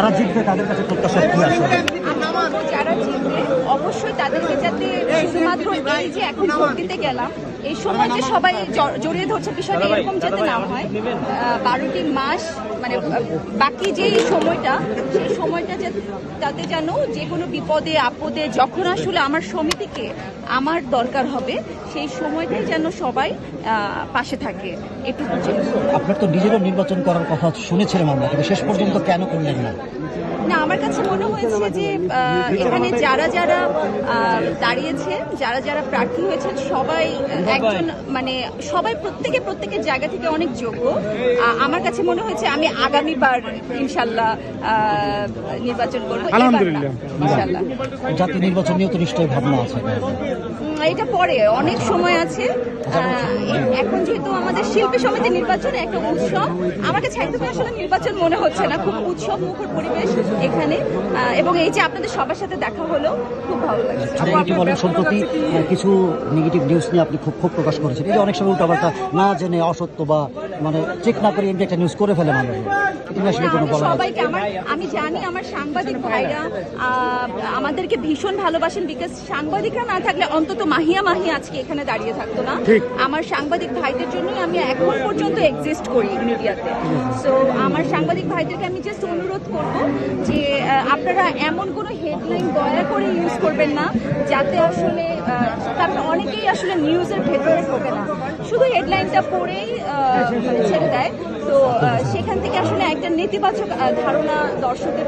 যারা জিতবে তাদের কাছে প্রত্যাশা কি জিতবে, অবশ্যই তাদেরকে যাতে শুধুমাত্র এই যে এখন ভোট দিতে গেলাম, এই সময় যে সবাই জড়িয়ে ধরছে বিষয়টা এরকম যাতে না হয় বারোটি মাস মানে বাকি যে সময়টা, সেই সময়টা যাতে- যেন যে কোনো বিপদে, আপদে, যখন আসলে আমার সমিতিকে আমার দরকার হবে সেই সময়টাই যেন সবাই আহ, পাশে থাকে। এটুকু আপনার তো নিজেরও নির্বাচন করার কথা শুনেছিলাম আমরা কিন্তু শেষ পর্যন্ত কেন করলেন না? না আমার কাছে মনে হয়েছে যে আহ, এখানে যারা যারা আহ, দাঁড়িয়েছে যারা যারা প্রার্থী হয়েছেন সবাই একজন মানে সবাই প্রত্যেকে প্রত্যেকের জায়গা থেকে অনেক যোগ্য। আমার কাছে মনে হয়েছে আমি আগামীবার ইনশাল্লাহ আহ, নির্বাচন করব। আলহামদুলিল্লাহ। ইনশাল্লাহ জাতীয় নির্বাচন নিয়েও তো নিশ্চয়ই ভাবনা আছে। এটা পরে অনেক সময় আছে। এখন যেহেতু আমাদের শিল্পী সমিতি নির্বাচন একটা উৎসব আমার কাছে একদমই আসলে নির্বাচন মনে হচ্ছে না। খুব উৎসব মুখর পরিবেশ এখানে। এবং এই যে আপনাদের সবার সাথে দেখা হলো খুব ভালো লাগছে কি বলেন সম্প্রতি কিছু নেগেটিভ নিউজ নিয়ে আপনি খুব খুব প্রকাশ করেছেন। এই যে অনেক সময় উল্টাপাল্টা না জেনে অসত্য বা মানে চেক না করে এমনি একটা নিউজ করে ফেলে মানুষ সবাইকে আমার আমি জানি আমার সাংবাদিক ভাইরা আমাদেরকে ভীষণ ভালোবাসেন বিকজ সাংবাদিকরা না থাকলে অন্তত মাহিয়া মাহি আজকে এখানে দাঁড়িয়ে থাকতো না। আমার সাংবাদিক ভাইদের জন্যই আমি এখন পর্যন্ত এক্সিস্ট করি মিডিয়াতে। সো আমার সাংবাদিক ভাইদেরকে আমি জাস্ট অনুরোধ করব যে আপনারা এমন কোনো হেডলাইন দয়া করে ইউজ করবেন না যাতে আসলে কারণ অনেকেই আসলে নিউজের ভেতরে ঢোকে না। শুধু হেডলাইনটা পড়েই মানে ছেড়ে দেয়। তো সেখান থেকে নেতিবাচক ধারণা দর্শকদের